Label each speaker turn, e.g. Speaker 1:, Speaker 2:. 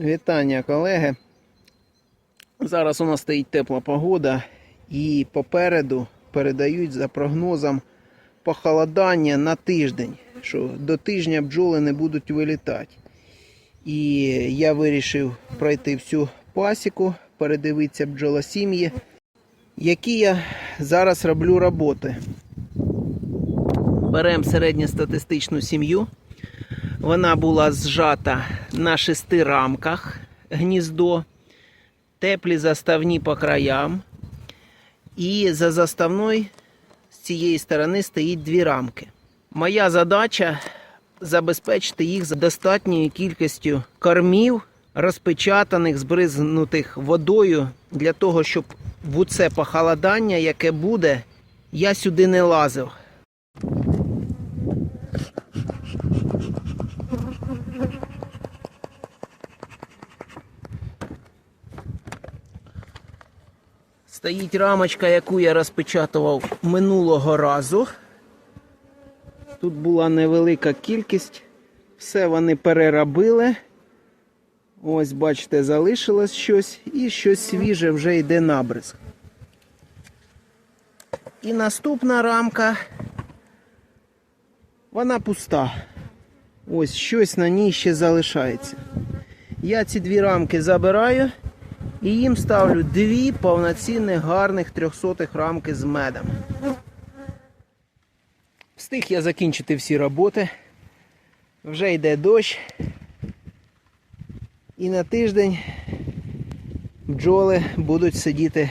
Speaker 1: Вітання, колеги. Зараз у нас стоїть тепла погода і попереду передають за прогнозом похолодання на тиждень, що до тижня бджоли не будуть вилітати. І я вирішив пройти всю пасіку, передивитися бджолосім'ї, які я зараз роблю роботи. Беремо середньостатистичну сім'ю. Вона була зжата на шести рамках гніздо, теплі заставні по краям. І за заставною з цієї сторони стоїть дві рамки. Моя задача забезпечити їх за достатньою кількістю кормів, розпечатаних, збризнутих водою, для того, щоб в це похолодання, яке буде, я сюди не лазив. Стоїть рамочка, яку я розпечатував минулого разу. Тут була невелика кількість. Все вони переробили. Ось, бачите, залишилось щось і щось свіже вже йде набризк. І наступна рамка. Вона пуста. Ось щось на ній ще залишається. Я ці дві рамки забираю і їм ставлю дві повноцінних гарних трьохсотих рамки з медом. Встиг я закінчити всі роботи. Вже йде дощ. І на тиждень бджоли будуть сидіти